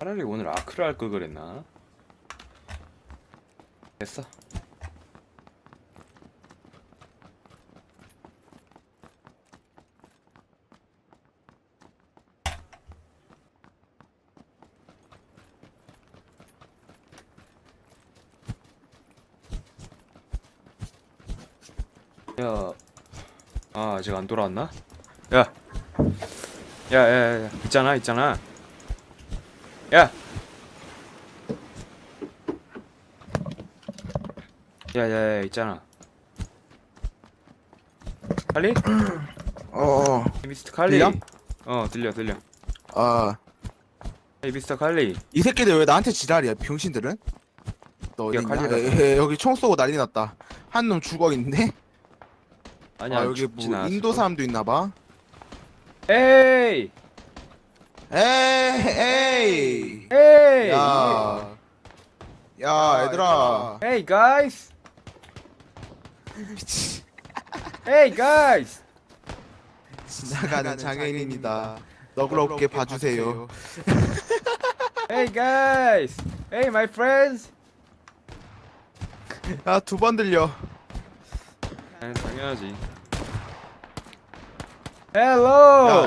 차라리 오늘 아크를 할 걸 그랬나? 됐어. 야, 아 아직 안 돌아왔나? 야, 야, 야, 야, 있잖아, 있잖아. 야, 야, 야, 야, 있잖아. 칼리? 어, 미스터 칼리. 들려? 어, 들려, 들려. 아, 에이, 미스터 칼리. 이 새끼들 왜 나한테 지랄이야, 병신들은? 너 어디 야, 에, 여기 총 쏘고 난리 났다. 한 놈 죽어 있네? 아니, 아, 안 여기 죽진 뭐 않았을 인도 거야. 사람도 있나 봐. 에이, 에이, 에이! 에이, 야, 야, 얘들아. Hey guys. 미치. Hey guys. 지나가는 장애인입니다. 너그럽게 봐주세요. Hey guys. Hey my friends. 야, 두번 들려. 아, 당연하지. Hello.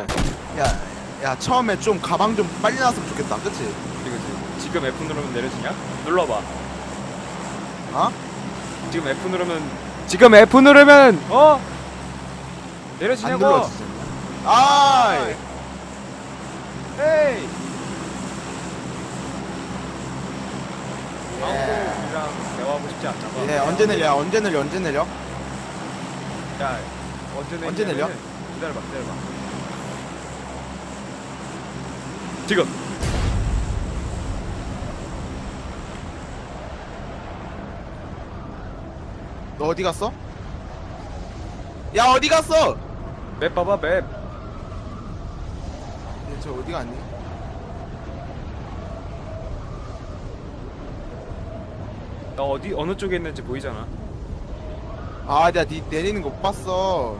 야, 야, 야, 처음에 좀 가방 좀 빨리 나왔으면 좋겠다. 그치? 이거지. 지금 F 누르면 내려지냐? 눌러봐. 어? 지금 F 누르면 지금 F 누르면 어? 안 내려지냐고? 눌러지지. 아이! Hey. 예. 아무랑 대화하고 싶지 않나 봐. 예, 언제 내려? 언제 내려? 언제 내려? 야, 언제 내리냐면은 언제 내려? 기다려봐, 기다려봐. 지금. 너 어디 갔어? 야 어디 갔어? 맵 봐봐, 맵. 얘저 어디 갔니? 나 어디 어느 쪽에 있는지 보이잖아. 아 내가 니 내리는 거 못 봤어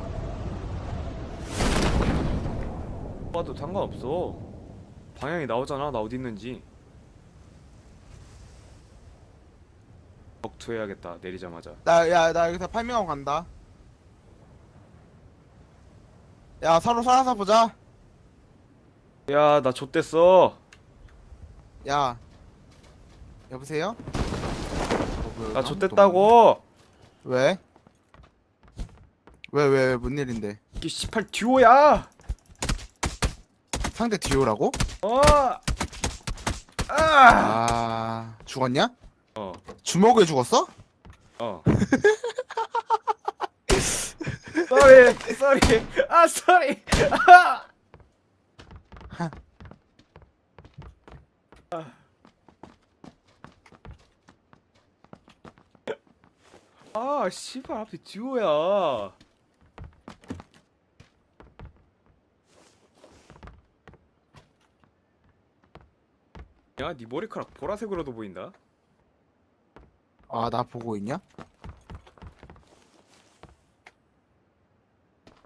봐도 상관없어. 방향이 나오잖아. 나 어디 있는지. 덕투해야겠다. 내리자마자. 나 야 나 여기서 팔명하고 간다 야 서로 살아서 보자 야, 나 좆됐어. 야 여보세요? 어, 뭐야, 나 좆됐다고. 없네. 왜? 왜 왜 뭔 일인데 이게 18 듀오야. 상대 듀오라고? 어. 아. 아 죽었냐? 어. 주먹에 죽었어? 어. 쏘리, 쏘리. 아, 쏘리. 아. 아, 씨발 앞에 듀오야. 야, 네 머리카락 보라색으로도 보인다. 아 나 보고 있냐?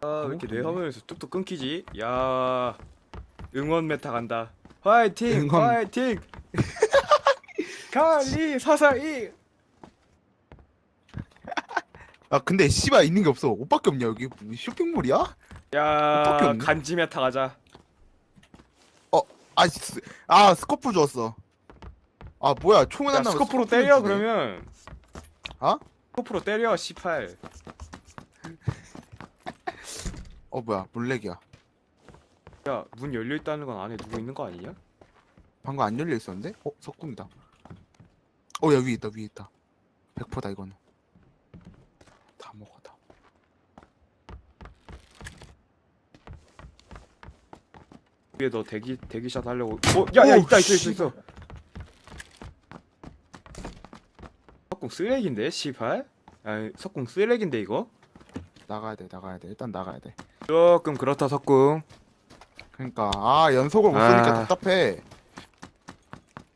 아, 왜 이렇게 내 그러네. 화면에서 뚝뚝 끊기지? 야, 응원 메타 간다. 화이팅, 응원. 화이팅. 칼리 사사이. 아 근데 씨발 있는 게 없어 옷밖에 없냐 여기 뭐 쇼핑몰이야? 야, 없네. 간지 메타 가자. 아, 스, 아 스코프 줬어. 아 뭐야 총은 야, 안 나면 스코프로 때려 주네. 그러면. 어? 스코프로 때려 18. 어 뭐야 몰렉이야. 야, 문 열려 있다는 건 안에 누구 있는 거 아니냐? 방금 안 열려 있었는데? 어 석궁이다. 어야 위에 있다 위에 있다. 100%다 이거는. 다 먹어 다. 위에 너 대기 대기샷 하려고. 어, 야, 야, 오, 있다, 있어, 있어, 씨. 있어. 석궁 쓰레기인데 18? 아, 석궁 쓰레기인데 이거? 나가야 돼 나가야 돼 일단 나가야 돼. 조금 그렇다 석궁. 그러니까 아 연속을 못 아. 쓰니까 답답해.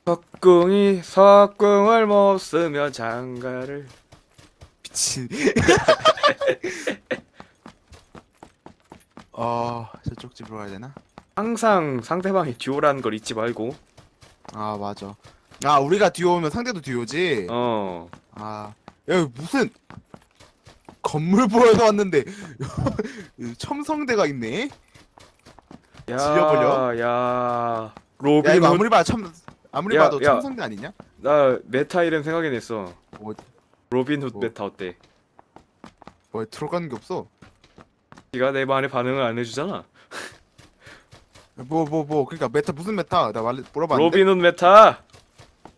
석궁이 석궁을 못 쓰면 장가를 미친. 어 저쪽 집으로 가야 되나? 항상 상대방이 듀오라는 걸 잊지 말고 아 맞아. 아 우리가 듀오면 상대도 듀오지. 어. 아 여기 무슨 건물 보여서 왔는데 첨성대가 있네. 야, 지려버려? 야. 야 로빈 이거 훗. 아무리 봐도 첨 아무리 야, 봐도 야. 첨성대 아니냐? 나 메타 이름 생각이 냈어. 뭐, 로빈 훗 뭐. 메타 어때? 뭐 들어가는 게 없어. 네가 내 말에 반응을 안 해주잖아. 뭐 뭐 뭐 그러니까 메타 무슨 메타? 나 말, 물어봤는데. 로빈 훗 메타.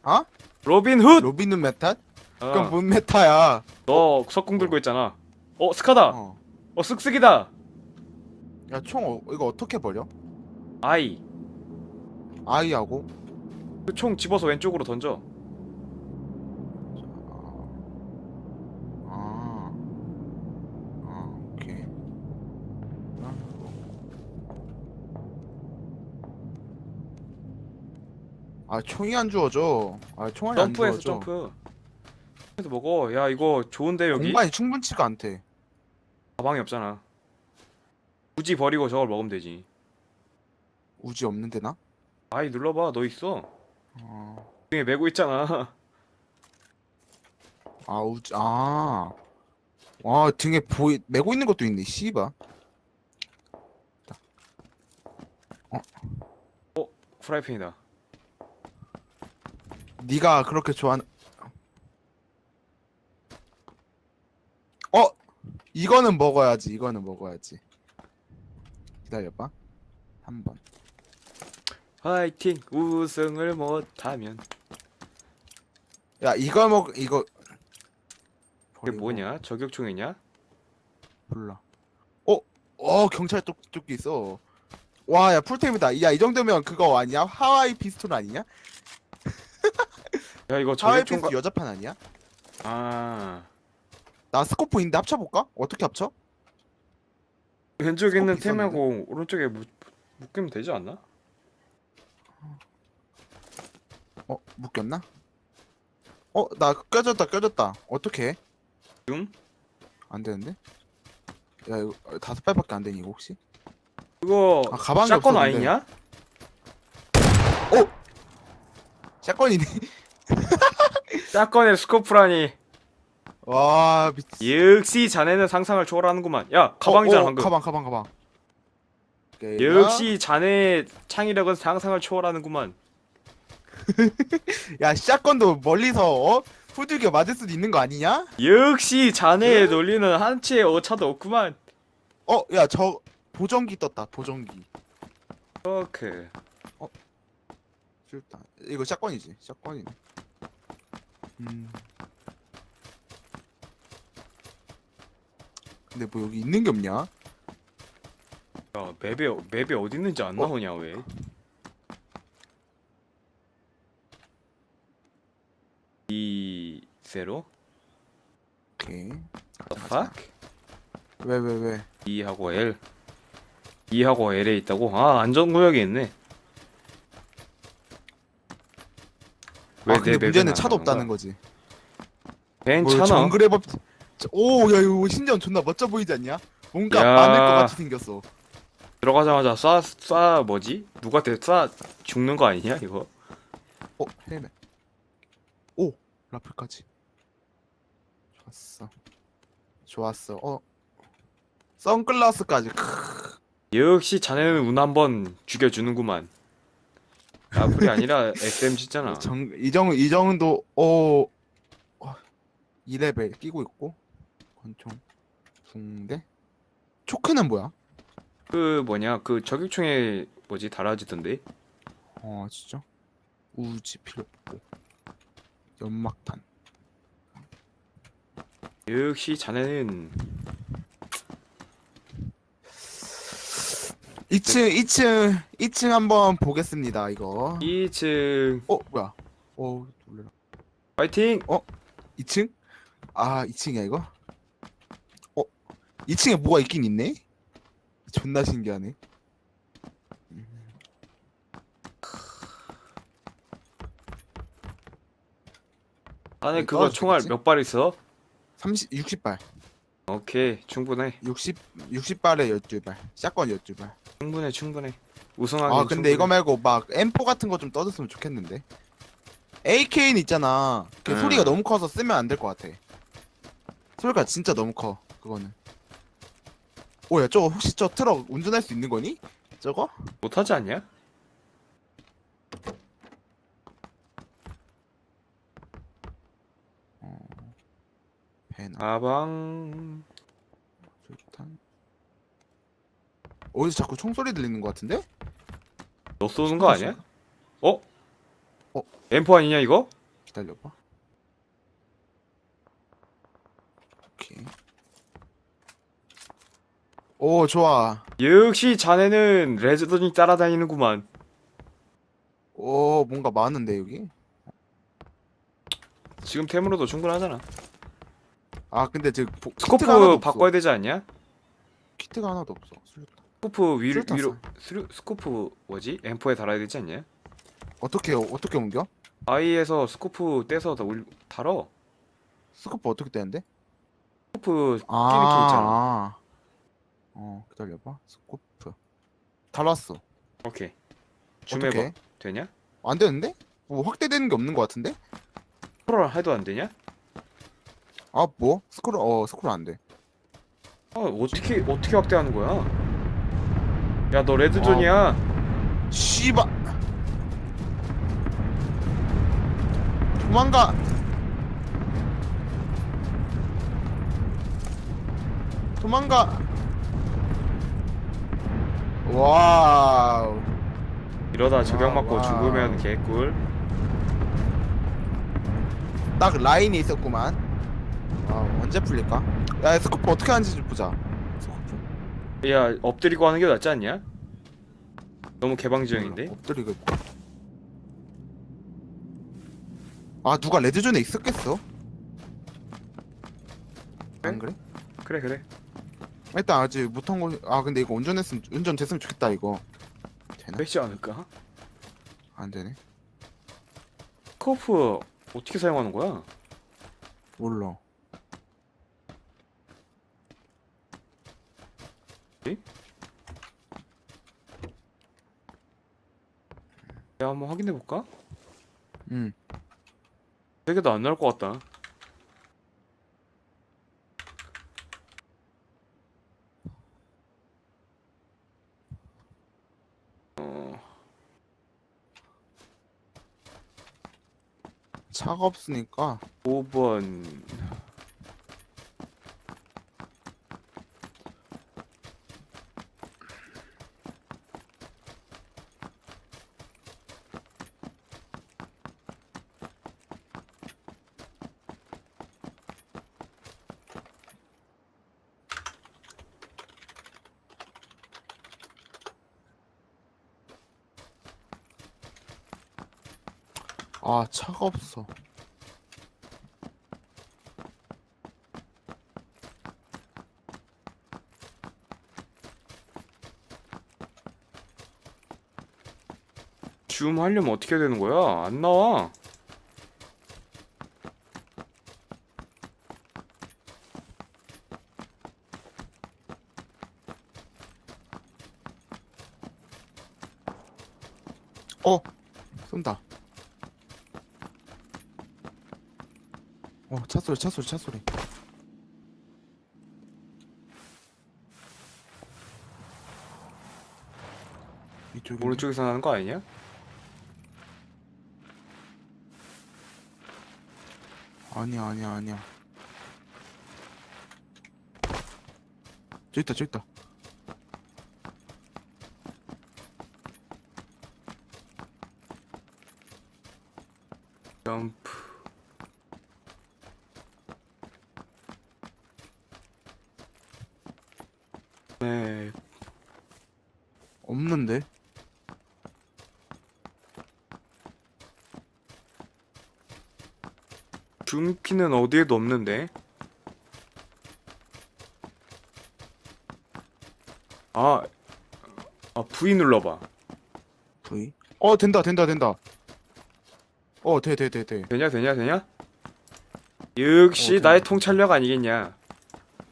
어? 로빈 훗. 로빈은 메타? 어. 그럼 뭔 메타야? 너 석궁 들고 있잖아. 어 스카다. 어, 어. 쓱쓱이다. 야총 어, 이거 어떻게 버려? 아이. 아이하고 그 총 집어서 왼쪽으로 던져. 아, 아, 오케이. 아, 총이 안 주어져. 아, 총알이 안 점프해서 주어져. 점프. 해서 먹어. 야 이거 좋은데 여기 공간이 충분치가 않대. 가방이 없잖아. 굳이 버리고 저걸 먹으면 되지. 우지 없는데 나? 아이 눌러봐. 너 있어. 아, 등에 메고 있잖아. 아 우지 아. 와 등에 보이 메고 있는 것도 있네. 씨바. 프라이팬이다. 네가 그렇게 좋아하는. 어, 이거는 먹어야지. 이거는 먹어야지. 기다려봐. 한 번. 화이팅. 우승을 못하면 야 이거 먹 이거. 이게 버리고. 뭐냐? 저격총이냐? 몰라. 어, 어 경찰 쪽 쪽이 있어. 와, 야 풀템이다. 야 이 정도면 그거 아니야? 하와이 피스톨 아니냐? 야 이거 저격총 가... 여자판 아니야? 아 나 스코프 있는데 합쳐볼까? 어떻게 합쳐? 왼쪽에 있는 스코프? 템하고 오른쪽에 묶... 묶으면 되지 않나? 어, 묶였나? 어, 나 껴졌다, 껴졌다. 어떻게 해? 응? 안 되는데? 야, 이거 어, 다섯 발밖에 안 되니 이거 혹시? 그거 아, 가방이 샷건 없어, 근데. 아니냐? 샷건이네. 샷건에 스코프라니. 와, 미치. 역시 자네는 상상을 초월하는구만. 야 가방이잖아 어, 어, 방금. 가방, 가방, 가방. 역시 자네의 창의력은 상상을 초월하는구만. 야, 샷건도 멀리서 어? 후들겨 맞을 수도 있는 거 아니냐? 역시 자네의 논리는 한치의 오차도 없구만. 어, 야, 저 보정기 떴다. 보정기. 오케이. 싫다. 이거 샷건이지. 샷건이네. 음. 근데 뭐 여기 있는 게 없냐? 야 맵에 맵에 어디 있는지 안 어? 나오냐 왜? 이 세로? 오케이. fuck? 왜, 왜, 왜? 2하고 L 2하고 L에 있다고? 아 안전구역에 있네 아, 근데 맵에는 문제는 안 차도? 없다는 거지. 뭐 괜찮아 정글의 법. 저- 오, 야, 이거 신전 존나 멋져 보이지 않냐? 뭔가 야. 많을 것 같이 생겼어. 들어가자마자 쏴, 쏴 뭐지? 누구한테 쏴 죽는 거 아니냐 이거? 어, 헬멧. 오, 라플까지. 좋았어. 좋았어. 어. 선글라스까지. 크. 역시 자네는 운 한번 죽여주는구만 라플이 아니라 SMG잖아 정, 이, 정, 이 정도, 어, 어, 2레벨 끼고 있고, 권총, 붕대. 초크는 뭐야? 그 뭐냐 그 저격총에 뭐지 달아지던데 어, 진짜? 우지 필요 없고. 연막탄. 역시 자네는 2층, 2층, 2층 한번 보겠습니다, 이거. 2층 어, 뭐야? 어, 놀래라. 파이팅 2층? 아, 2층이야, 이거? 어, 2층에 뭐가 있긴 있네? 존나 신기하네. 이거 그거 총알? 몇 발 있어? 30, 60발. 오케이 충분해 60, 60발에 12발. 샷건 12발. 충분해 충분해 우승하기 아 근데 이거 말고 막 M4 같은 거 좀 떠줬으면 좋겠는데 AK는 있잖아 그 음. 소리가 너무 커서 쓰면 안 될 것 같아 소리가 진짜 너무 커 그거는 오야 저거 혹시 저 트럭 운전할 수 있는 거니? 저거? 못하지 않냐? 배나 가방 수류탄 어디서 자꾸 총소리 들리는 것 같은데? 너 쏘는 거 아니야? 어? 어? M4 아니냐 이거? 기다려봐 오케이 오 좋아 역시 자네는 레즈던이 따라다니는구만 오 뭔가 많은데 여기 지금 템으로도 충분하잖아 아 근데 저 보- 스코프. 바꿔야 되지 않냐? 키트가 하나도 없어. 스코프 위로 위로 스루, 스코프 뭐지? M4에 달아야 되지 않냐? 어떻게 어떻게 옮겨? 아이에서 스코프 떼서 다 올, 달어 스코프 어떻게 떼는데? 스코프 아, 끼는 키 있잖아 아. 어 기다려봐 스코프 달았어 오케이 줌해봐 어떻게? 되냐? 안 되는데? 뭐 확대되는 게 없는 것 같은데? 스크롤 해도 안 되냐? 아 뭐? 스크롤 어 스크롤 안돼 아 어떻게 어떻게 확대하는 거야? 야 너 레드존이야? 씨바 도망가. 도망가. 와우. 이러다 저격 와, 맞고 와. 죽으면 개꿀. 딱 라인이 있었구만. 와우 언제 풀릴까? 야 스코프 어떻게 하는지 좀 보자 야 엎드리고 하는 게 낫지 않냐? 너무 개방지형인데? 엎드리고 아 누가 레드존에 있었겠어? 안 그래? 그래 그래 일단 아직 못한 거. 아 근데 이거 운전했으면 운전 됐으면 좋겠다 이거. 되나? 되지 않을까? 안 되네. 스코프 어떻게 사용하는 거야? 몰라. 내가 한번 확인해 볼까? 응. 되게 도안 나올 것 같다 어, 차가 없으니까 5번 아 차가 없어. 줌 하려면 어떻게 되는 거야? 안 나와 어 쏜다. 어차 소리 차 소리 차 소리. 이쪽 오른쪽에서 나는 거 아니냐? 아니야 아니야 아니야. 저 있다 저 있다. 점프 네 없는데? 줌키는 어디에도 없는데 아, 아 V 눌러봐 V? 어 된다 된다 된다. 어돼 돼 돼 돼. 되냐 되냐 되냐? 역시 어. 나의 통찰력 아니겠냐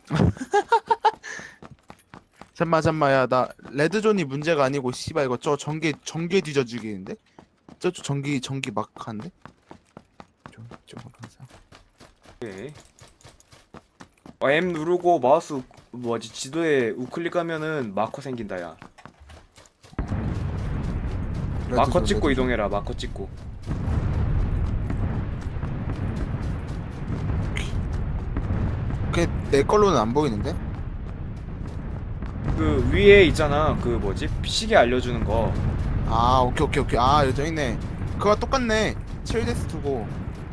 잠마 잠마 야 나 레드존이 문제가 아니고 씨발 이거 저 전기 전기 뒤져주기인데 저쪽 전기 전기 막한데 오케이. 어, M 누르고 마우스 우- 뭐지 지도에 우클릭하면은 마커 생긴다 야. 마커 찍고 레드 존. 이동해라. 마커 찍고. 그게 내 걸로는 안 보이는데 그 위에 있잖아. 그 뭐지 시계 알려주는 거. 아 오케이 오케이 오케이 아 여기 있네 그거 똑같네 칠데스 두고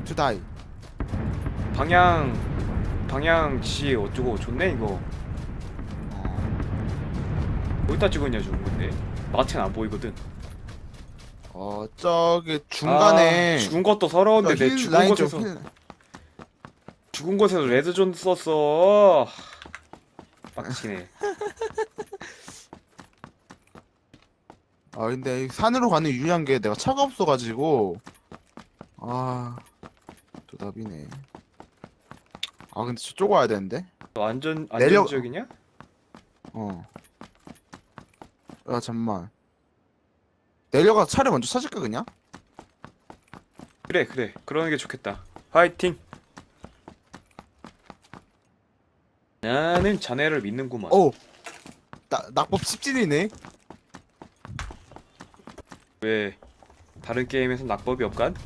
투다이 방향 방향 지 어쩌고 좋네 이거. 어, 어디다 찍었냐 좋은 건데. 마트는 안 보이거든. 어 저기 중간에 아, 죽은 것도 서러운데 저내힐 죽은 라인 좀 곳에서 힐- 죽은 곳에서 레드존 썼어. 빡치네. 아 근데 이 산으로 가는 유리한 게 내가 차가 없어가지고 아 도답이네 아 근데 저쪽 와야 되는데 너 안전 내려- 안전지역이냐? 어. 야 잠만. 내려가 차를 먼저 찾을까 그냥? 그래 그래 그러는 게 좋겠다. 화이팅. 나는 자네를 믿는구만. 오. 나 낙법 10진이네. 왜 다른 게임에서 낙법이 없간?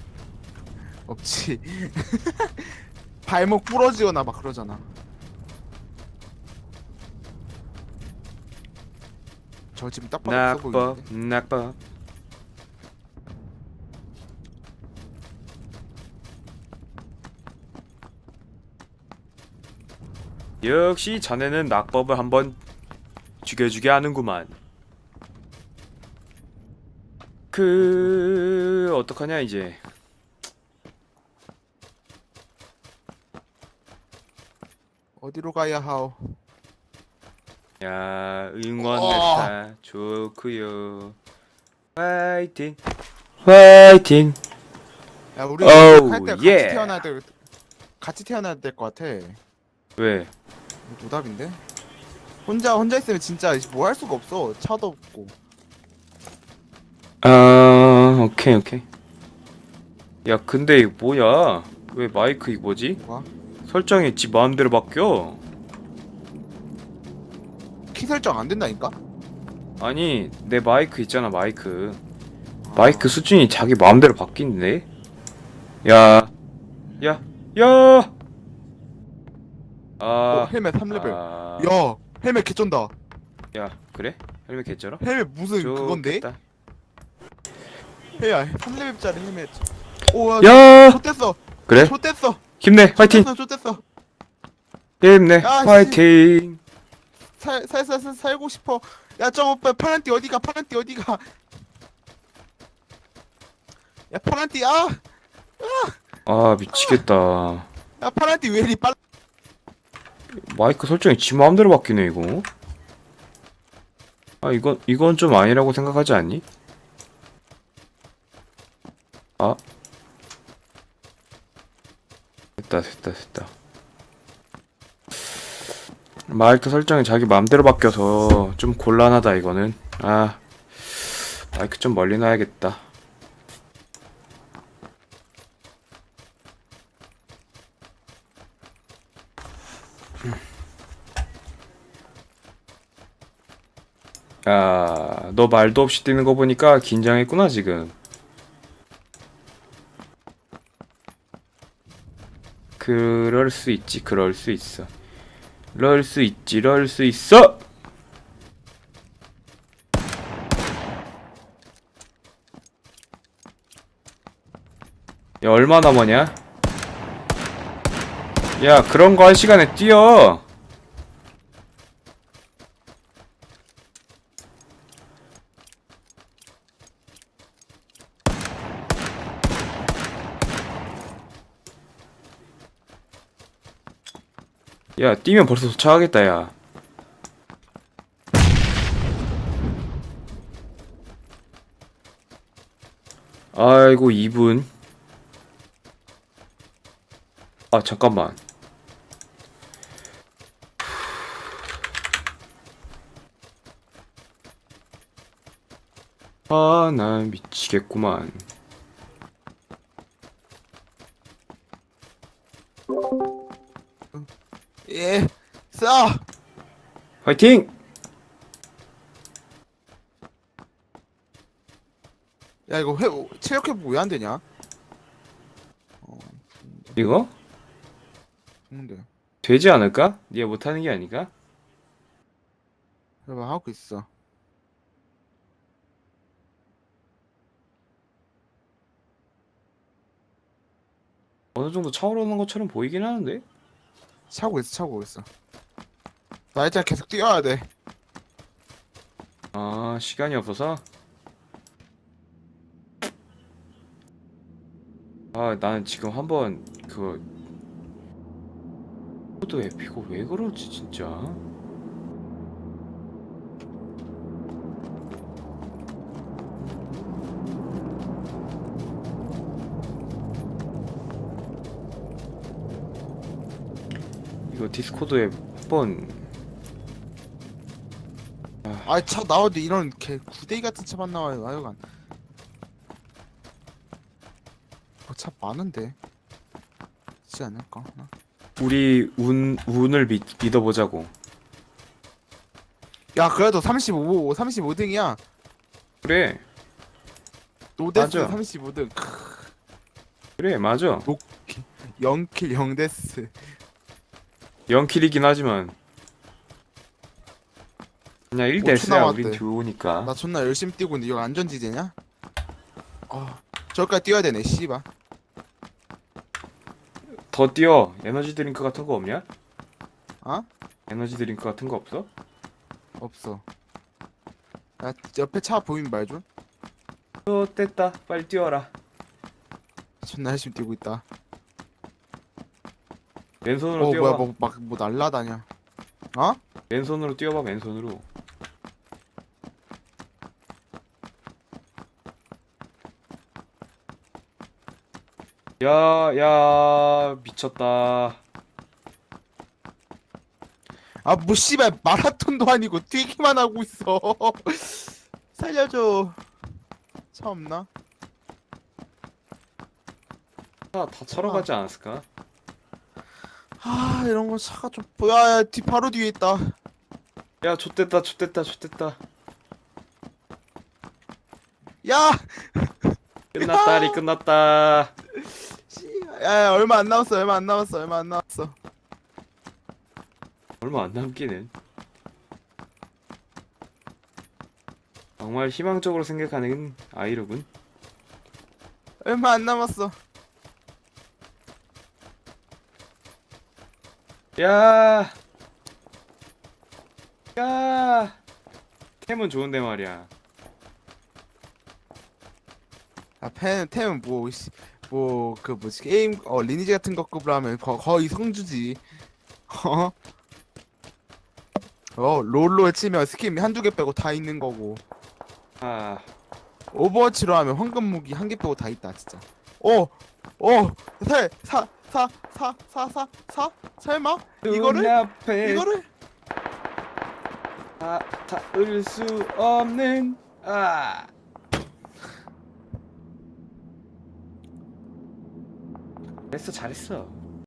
없지. 발목 부러지거나 막 그러잖아. 저 지금 딱 봐도 없어 낙법 보이는데. 낙법. 역시 자네는 낙법을 한번 죽여주게 하는구만. 그 어떡하냐 이제. 어디로 가야 하오? 야 응원했다 좋구요 화이팅 화이팅 야 우리 오우, 할때 같이 예. 태어나야 돼. 같이 태어나야 될 것 같아. 왜 노답인데? 혼자 혼자 있으면 진짜 뭐 할 수가 없어. 차도 없고. 아 오케이 오케이 야 근데 이거 뭐야 왜 마이크 이거 뭐지 뭐가? 설정이 지 마음대로 바뀌어 키 설정 안 된다니까? 아니 내 마이크 있잖아 마이크 마이크 수준이 자기 마음대로 바뀌는데 야 야, 야! 어, 아, 헬멧 3레벨. 아, 야, 헬멧 개쩐다. 야, 그래? 헬멧 개쩔어? 헬멧 무슨 그건데? 좋겠다. 야, 3레벨짜리 헬멧. 오, 야, 야! 좆됐어. 그래? 좆됐어. 힘내, 화이팅! 좆됐어. 힘내, 야, 씨. 화이팅! 살, 살, 살, 살, 살고 싶어. 야, 저 오빠 파란띠 어디가? 파란띠 어디가? 야, 파란띠 아! 아, 미치겠다. 야, 파란띠 왜 이리 빨라? 마이크 설정이 지 마음대로 바뀌네, 이거. 아, 이건, 이건 좀 아니라고 생각하지 않니? 아. 됐다, 됐다, 됐다. 마이크 설정이 자기 마음대로 바뀌어서 좀 곤란하다, 이거는. 아. 마이크 좀 멀리 놔야겠다. 야, 너 말도 없이 뛰는 거 보니까 긴장했구나, 지금. 그럴 수 있지, 그럴 수 있어. 그럴 수 있지, 그럴 수 있어! 야, 얼마 남았냐? 야, 그런 거한 시간에 뛰어! 야 뛰면 벌써 도착하겠다 야. 아이고 2분. 아 잠깐만. 아난 미치겠구만. 예, 쏴! 화이팅! 야, 이거 회, 체력 회복 왜안 되냐? 이거? 좋은데. 되지 않을까? 네가 못하는 게 아닐까? 해봐, 하고 있어. 어느 정도 차오르는 것처럼 보이긴 하는데? 차고 있어, 차고 있어. 나 일단 계속 뛰어야 돼. 아, 시간이 없어서? 아, 나는 지금 한번 그 코드 에피고 왜 그러지 진짜? 디스코드에 한번 아, 차 나와도 이런 개 구데기 같은 차만 나와요, 하여간. 어, 차 많은데. 있지 않을까? 하나? 우리 운 운을 믿, 믿어보자고. 야, 그래도 35, 35등이야. 그래, 노데스 맞아. 35등. 그래, 맞아. 0킬 0데스. 0킬이긴 하지만 그냥 5초 1대스야 우린. 듀오니까 나 존나 열심히 뛰고 있는데 이거 안전지대냐? 아, 저기까지 뛰어야 되네, 씨발. 더 뛰어 에너지 드링크 같은 거 없냐? 어? 에너지 드링크 같은 거 없어? 없어. 야, 옆에 차 보이면 말 좀. 어 뗐다 빨리 뛰어라 존나 열심히 뛰고 있다. 왼손으로 어, 뛰어봐 뭐야, 뭐, 막, 뭐 날라다녀. 어? 왼손으로 뛰어봐 왼손으로 야 야 미쳤다 아, 뭐, 씨발, 마라톤도 아니고 뛰기만 하고 있어. 살려줘. 차 없나? 차다 차러 아. 가지 않았을까? 아, 이런 거 차가 좀, 뭐야, 야, 뒤, 바로 뒤에 있다. 야 좆됐다 좆됐다 좆됐다 야! 끝났다리 끝났다 씨, 야, 야, 얼마 안 남았어, 얼마 안 남았어, 얼마 안 남았어. 얼마 안 남기는. 정말 희망적으로 생각하는 아이로군. 얼마 안 남았어. 야, 야, 템은 좋은데 말이야. 아, 펜, 템은 뭐, 씨, 뭐, 그 뭐지, 게임, 어, 리니지 같은 거 급으로 하면 거, 거의 성주지. 어? 어, 롤로 치면 스킨 한두 개 빼고 다 있는 거고. 아, 오버워치로 하면 황금 무기 한 개 빼고 다 있다, 진짜. 오! 오! 살! 사! 사! 사! 사! 사! 사? 설마? 이거를? 눈앞에 이거를? 다 닿을 수 없는 아. 잘했어, 잘했어.